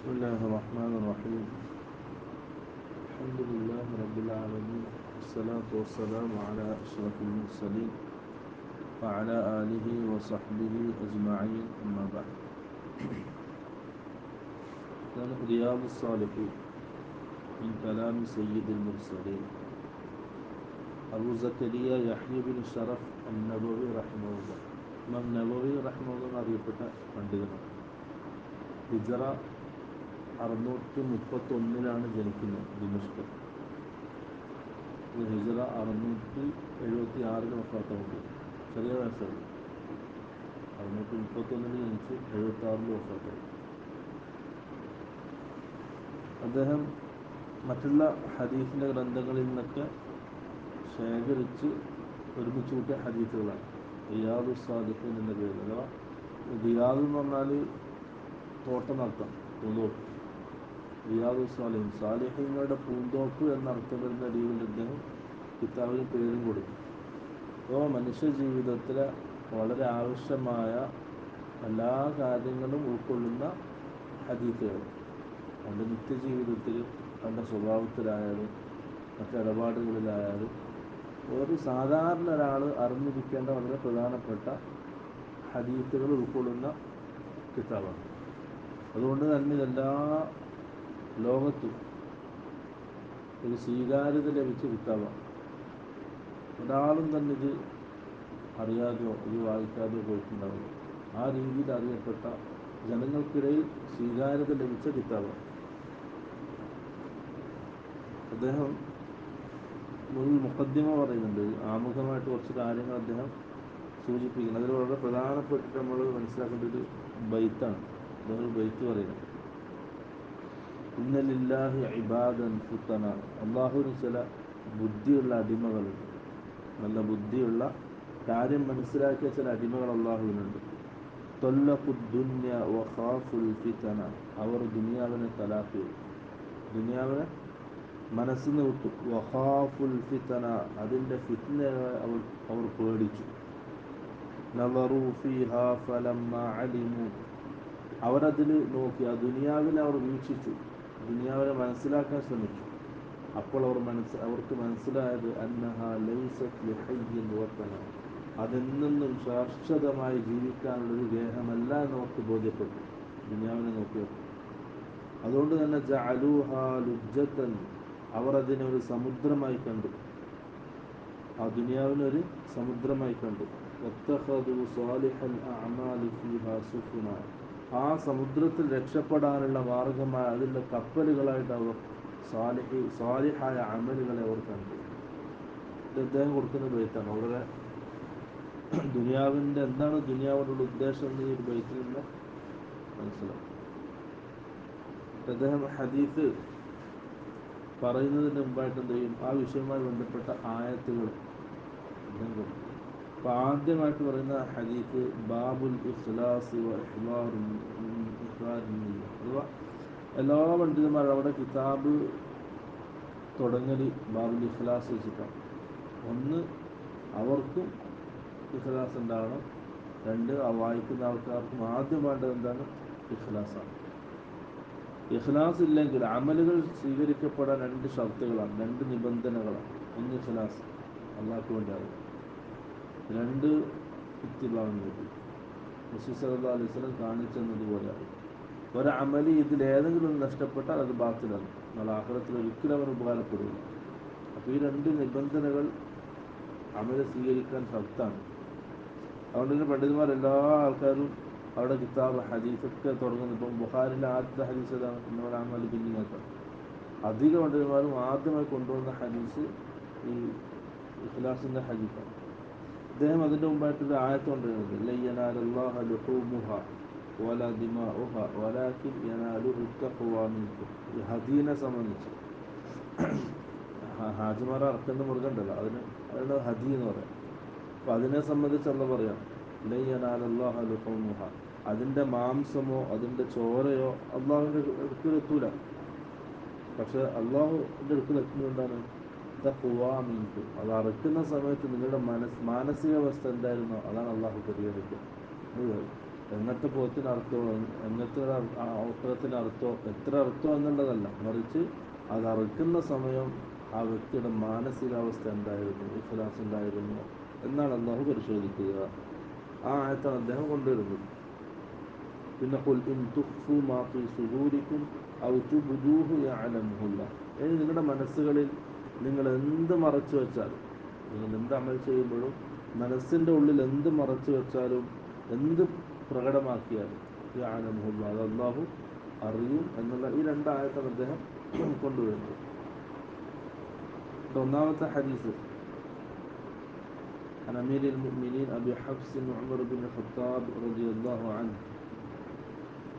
بسم الله الرحمن الرحيم الحمد لله رب العالمين والصلاة والسلام على أشرف المرسلين وعلى آله وصحبه أجمعين أما بعد كان رياض الصالحين من كلام سيد المرسلين أبو زكريا يحيى بن شرف النبوي رحمه الله ഇമാം നബവി റഹ്മുള്ള അറിയപ്പെട്ട പണ്ഡിതനാണ് ഹിജറ അറുന്നൂറ്റി മുപ്പത്തൊന്നിലാണ് ജനിക്കുന്നത് ദിമഷ്ക് ഹിജറ അറുന്നൂറ്റി എഴുപത്തി ആറിന് വഫാത്താവുണ്ട് ചെറിയ വയസ്സുള്ളൂ അറുന്നൂറ്റി മുപ്പത്തൊന്നിന് ജനിച്ച് എഴുപത്തി ആറിൽ വഫാത്തായി. അദ്ദേഹം മറ്റുള്ള ഹദീസിന്റെ ഗ്രന്ഥങ്ങളിൽ നിന്നൊക്കെ ശേഖരിച്ച് ഒരുമിച്ച് കൂട്ടിയ ഹദീസുകളാണ്. റിയാദു സാദിഖീൻ എന്ന പേര് അഥവാ റിയാദ് എന്ന് പറഞ്ഞാൽ തോട്ടം നടത്താം പൂന്തോപ്പ് റിയാദു സാലിഹീങ്ങളുടെ പൂന്തോപ്പ് എന്നർത്ഥം വരുന്ന രീതിയിൽ അദ്ദേഹം കിതാബിന് പേരും കൊടുക്കും അപ്പോൾ മനുഷ്യ ജീവിതത്തിൽ വളരെ ആവശ്യമായ എല്ലാ കാര്യങ്ങളും ഉൾക്കൊള്ളുന്ന ഹദീസുകൾ. അവന്റെ നിത്യജീവിതത്തിൽ അവന്റെ സ്വഭാവത്തിലായാലും മറ്റിടപാടുകളിലായാലും ഒരു സാധാരണ ഒരാൾ അറിഞ്ഞിരിക്കേണ്ട വളരെ പ്രധാനപ്പെട്ട ഹദീസുകൾ ഉൾക്കൊള്ളുന്ന കിതാബാണ്. അതുകൊണ്ട് തന്നെ എല്ലാ ലോകത്തും ഒരു സ്വീകാര്യത ലഭിച്ച പുസ്തകമാണ് ഒരാളും തന്നെ ഇത് അറിയാതെയോ ഇത് വായിക്കാതെയോ പോയിട്ടുണ്ടാവില്ല. ആ രീതിയിൽ അറിയപ്പെട്ട ജനങ്ങൾക്കിടയിൽ സ്വീകാര്യത ലഭിച്ച കിതാബാണ് അദ്ദേഹം ഒരു മുഖദ്യമ പറയുന്നുണ്ട് ആമുഖമായിട്ട് കുറച്ച് കാര്യങ്ങൾ അദ്ദേഹം സൂചിപ്പിക്കുന്നത് അതിൽ വളരെ പ്രധാനപ്പെട്ടിട്ട് നമ്മൾ മനസ്സിലാക്കേണ്ട ഒരു ബൈത്താണ്. അദ്ദേഹം ബൈത്ത് പറയുന്നത് ഇന്നലില്ലാഹി ഇബാദൻ ഫുത്തന. അള്ളാഹുവിന് ചില ബുദ്ധിയുള്ള അടിമകളുണ്ട്. നല്ല ബുദ്ധിയുള്ള കാര്യം മനസ്സിലാക്കിയ ചില അടിമകൾ അള്ളാഹുവിനുണ്ട് തൊല്ലഖുദ്ദുന്യ വഖാഫുൽ ഫിതന അവർ ദുനിയാവിനെ തലാഖ് ദുനിയാവിനെ മനസ്സിൽ നിന്ന് വിട്ടു വഹാഫുൽ ഫിത്തന. അതിന്റെ ഫിത്ന അവർ അവർ പേടിച്ചു. നവറു ഫീഹ ഫലമ്മ അലിമു. അവരതിൽ നോക്കി. ആ ദുനിയാവിനെ അവർ വീക്ഷിച്ചു. ദുനിയാവിനെ മനസ്സിലാക്കാൻ ശ്രമിച്ചു. അപ്പോൾ അവർ മനസ്സ് അവർക്ക് മനസ്സിലായത് അന്നഹ അതെന്നും ശാശ്വതമായി ജീവിക്കാനുള്ളൊരു ദേഹമല്ല എന്ന് അവർക്ക് ബോധ്യപ്പെട്ടു. ദുനിയാവിനെ നോക്കിയപ്പോൾ. അതുകൊണ്ട് തന്നെ ജഅലൂഹ അവർ അതിനെ ഒരു സമുദ്രമായി കണ്ടു. ആ ദുനിയാവിനൊരു സമുദ്രമായി കണ്ടു. ആ സമുദ്രത്തിൽ രക്ഷപ്പെടാനുള്ള മാർഗമായ അതിന്റെ കപ്പലുകളായിട്ട് അവർ സാലിഹി സാലിഹായ അമലുകളെ അവർ കണ്ടു അദ്ദേഹം കൊടുക്കുന്ന ബൈത്താണ്. വളരെ ദുനിയാവിന്റെ എന്താണ് ദുനിയാവിനുള്ള ഉദ്ദേശം എന്ന് ഈ ഒരു ബൈത്തിൽ നിന്ന് മനസ്സിലാവും. അദ്ദേഹം ഹദീസ് പറയുന്നതിന് മുമ്പായിട്ട് എന്ത് ചെയ്യും? ആ വിഷയവുമായി ബന്ധപ്പെട്ട ആയത്തുകൾ ആദ്യമായിട്ട് പറയുന്ന ഹദീഫ് ബാബുൽ ഇഖ്ലാസ് അഥവാ എല്ലാ പണ്ഡിതന്മാരും അവിടെ കിതാബ് തുടങ്ങൽ ബാബുൽ ഇഖ്ലാസ് വെച്ചിട്ടാണ്. ഒന്ന് അവർക്കും ഇഖ്ലാസ് ഉണ്ടാവണം. രണ്ട് ആ വായിക്കുന്ന ആൾക്കാർക്കും ആദ്യം വേണ്ടത് എന്താണ്? ഇഖ്ലാസാണ്. ഇഖ്ലാസ് ഇല്ലെങ്കിൽ അമലുകൾ സ്വീകരിക്കപ്പെടാൻ രണ്ട് ഷർത്തുകളാണ് രണ്ട് നിബന്ധനകളാണ്. ഒന്ന് ഇഖ്ലാസ് അള്ളാഹ്ക്ക് വേണ്ടിയാകും രണ്ട് ഇത്തിബാവിന് വേണ്ടി മുസ്ലിം സല്ലാ അലൈഹി സ്വലം കാണിച്ചെന്നതുപോലെ ഒരമലി ഇതിൽ ഏതെങ്കിലും നഷ്ടപ്പെട്ടാൽ അത് ബാത്തിലാണ്. നാളെ ആഹ്ലത്തിൽ ഒരിക്കലും അവർ ഉപകാരപ്പെടില്ല അപ്പോൾ ഈ രണ്ട് നിബന്ധനകൾ അമല സ്വീകരിക്കാൻ ഷർത്താണ് അതുകൊണ്ട് തന്നെ പണ്ഡിതന്മാർ എല്ലാ ആൾക്കാരും അവിടെ കിതാബ് ഹദീസൊക്കെ തുടങ്ങുന്നു ഇപ്പം ബുഹാരിലെ ആദ്യത്തെ ഹദീസ് ഏതാണ്? അമലി ബിന്നിങ്ങാത്ത അധിക പണ്ഡിതന്മാരും ആദ്യമായി കൊണ്ടുവന്ന ഹദീസ് ഈ ഇഖ്ലാസിന്റെ ഹദീസാണ്. അദ്ദേഹം അതിന്റെ മുമ്പായിട്ടൊരു ആയത്ത് കൊണ്ടുവരുന്നത് ലയ്യനാലല്ലാഹ ലുഹൂമുഹ വല ദിമാഉഹ വലാകിൻ യനാലുഹു തഖ്വ മിൻകും. ഈ ഹദീനെ സംബന്ധിച്ച് ഹാജിമാർ അറക്കുന്ന മൃഗമുണ്ടല്ലോ അതിന് അതിന് ഹദി എന്ന് പറയാം. അപ്പോൾ അതിനെ സംബന്ധിച്ചുള്ള പറയാം ലയ്യനാലുഹ അതിന്റെ മാംസമോ അതിന്റെ ചോരയോ അള്ളാഹുവിന്റെ അടുക്കലെത്തൂല പക്ഷെ അള്ളാഹുവിന്റെ അടുക്കലെത്തുന്നത് എന്താണ്? തഖ്വാമിൻകും അത് സമയത്ത് നിങ്ങളുടെ മനസ് മാനസികാവസ്ഥ എന്തായിരുന്നോ? അതാണ് അള്ളാഹു പരിഗണിക്കുക എങ്ങനത്തെ പോത്തിന് അർത്ഥോ എങ്ങനത്തെ അവസരത്തിന് അർത്ഥമോ അർത്ഥോ എത്ര അർത്ഥോ എന്നുള്ളതല്ല. മറിച്ച് അത് അറുക്കുന്ന സമയം ആ വ്യക്തിയുടെ മാനസികാവസ്ഥ എന്തായിരുന്നു? ഇഖലാസ് ഉണ്ടായിരുന്നു എന്നാണ് അള്ളാഹു പരിശോധിക്കുക. ആ ആയത്താണ് അദ്ദേഹം കൊണ്ടുവരുന്നത്. പിന്നെ നിങ്ങളുടെ മനസ്സുകളിൽ നിങ്ങൾ എന്ത് മറച്ചു വെച്ചാലും നിങ്ങൾ എന്ത് അമൽ ചെയ്യുമ്പോഴും മനസ്സിൻ്റെ ഉള്ളിൽ എന്ത് മറച്ചു വെച്ചാലും എന്ത് പ്രകടമാക്കിയാലും യഅലമുഹുല്ല അത് അള്ളാഹു അറിയും എന്നുള്ള ഈ രണ്ടായത്താണ് അദ്ദേഹം കൊണ്ടുവരുന്നത് ഒന്നാമത്തെ ഹദീസ് عن أمير المؤمنين أبي حفص عمر بن الخطاب رضي الله عنه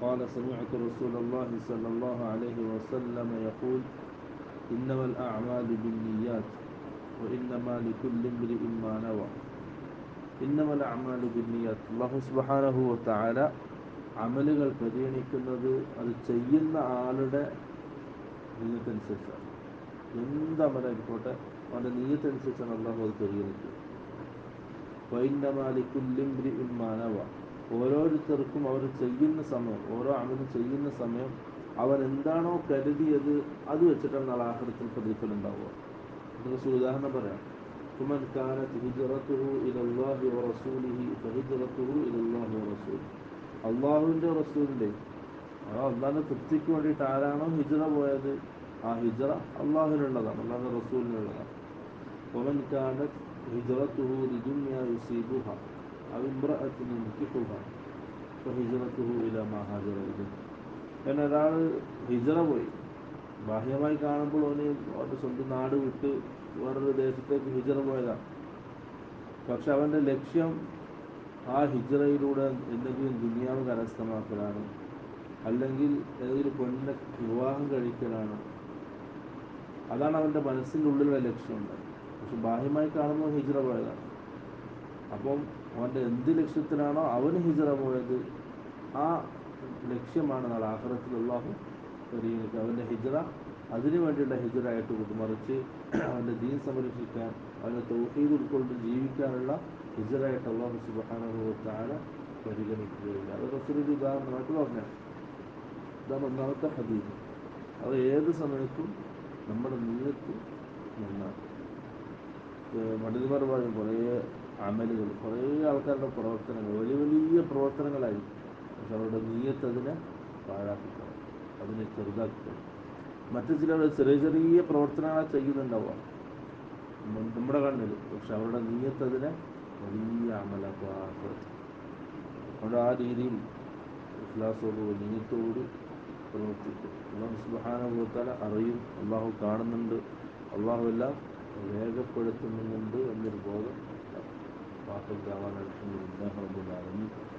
قال سمعت رسول الله صلى الله عليه وسلم يقول إنما الأعمال بالنيات وإنما لكل امرئ ما نوى إنما الأعمال بالنيات الله سبحانه وتعالى അമലുകൾ പരിഗണിക്കുന്നത് അത് ചെയ്യുന്ന ആളുടെ നീയത്തനുസരിച്ചാണ് എന്ത് അമലായിക്കോട്ടെ അവൻ്റെ നീയത്തനുസരിച്ചാണ് അള്ളാഹു അത് പരിഗണിക്കുക വൈന്നമാലിക്കുല്ലിംബ്രി മാനവ ഓരോരുത്തർക്കും അവർ ചെയ്യുന്ന സമയം ഓരോ അമലും ചെയ്യുന്ന സമയം അവൻ എന്താണോ കരുതിയത് അത് വെച്ചിട്ടാണ് നാളെ ആഹൃത്തിൽ പ്രതിഫലം ഉണ്ടാവുക ഇതിന് ഉദാഹരണം പറയാം فمن كانت هجرته إلى الله ورسوله فهجرته إلى الله ورسوله അള്ളാഹുവിൻ്റെ റസൂലിൻ്റെ ആ അള്ളാഹിൻ്റെ തൃപ്തിക്ക് വേണ്ടിയിട്ട് ആരാണോ ഹിജറ പോയത് ആ ഹിജറ അള്ളാഹുവിനുള്ളതാണ് അള്ളാഹിൻ്റെ റസൂലിനുള്ളതാണ് ومن كانت هجرته لدنيا يصيبها أو امرأة ينكحها فهجرته إلى ما هاجر إليه കാരണം ഒരാൾ ഹിജറ പോയി. ബാഹ്യമായി കാണുമ്പോൾ അവന് അവന്റെ സ്വന്തം നാട് വിട്ട് വേറൊരു ദേശത്തേക്ക് ഹിജറ പോയതാണ് പക്ഷെ അവന്റെ ലക്ഷ്യം ആ ഹിജറയിലൂടെ എന്തെങ്കിലും ദുനിയാവ് കരസ്ഥമാക്കലാണ്. അല്ലെങ്കിൽ ഏതൊരു പെണ്ണിനെ വിവാഹം കഴിക്കലാണ്. അതാണ് അവന്റെ മനസ്സിന്റെ ഉള്ളിലുള്ള ലക്ഷ്യമുണ്ട് പക്ഷെ ബാഹ്യമായി കാണുമ്പോൾ ഹിജറ പോയതാണ്. അപ്പം അവന്റെ എന്ത് ലക്ഷ്യത്തിലാണോ അവന് ഹിജറ പോയത് ആ ലക്ഷ്യമാണ് നാളെ ആഹ്റത്തിൽ അള്ളാഹു പരിഗണിക്കുക അവന്റെ ഹിജറ അതിനു വേണ്ടിയുള്ള ഹിജറായിട്ട് കൂട്ടുമറിച്ച് അവന്റെ ദീൻ സംരക്ഷിക്കാൻ അവന്റെ തൗഹീദ് ഉൾക്കൊണ്ട് ജീവിക്കാനുള്ള ഹിജറായിട്ട് അള്ളാഹു സുബാനുഭവത്താല പരിഗണിക്കുകയില്ല അത് റസൂലിന്റെ ഉദാഹരണമായിട്ട് പറഞ്ഞു ഇതാണ് ഒന്നാമത്തെ ഹദീസ്. അത് ഏത് സമയത്തും നമ്മുടെ നീയത്ത് നന്നാണ് പണ്ഡിതന്മാർ പറയും കുറേ അമലുകൾ കുറേ ആൾക്കാരുടെ പ്രവർത്തനങ്ങൾ വലിയ വലിയ പ്രവർത്തനങ്ങളായിരിക്കും. പക്ഷെ അവരുടെ നീയത്ത് അതിനെ പാഴാക്കിക്കളയും അതിനെ ചെറുതാക്കിക്കളയും. മറ്റു ചിലർ ചെറിയ ചെറിയ പ്രവർത്തനങ്ങളെ ചെയ്യുന്നുണ്ടാവുക. നമ്മുടെ കണ്ണിൽ പക്ഷെ അവരുടെ നീയത്ത് അതിനെ വലിയ അമലാക്കുക അവിടെ ആ രീതിയിൽ വിശ്വാസത്തോടുകൂടി നീയത്തോട് പ്രവർത്തിക്കും. അള്ളാഹു സുബാനുഭവത്താൽ അറിയും അള്ളാഹു കാണുന്നുണ്ട് അള്ളാഹു എല്ലാം രേഖപ്പെടുത്തുന്നുണ്ട് എന്നൊരു ബോധം വാക്കുണ്ടാവാൻ അൽഹംദുലില്ലാഹി റബ്ബിൽ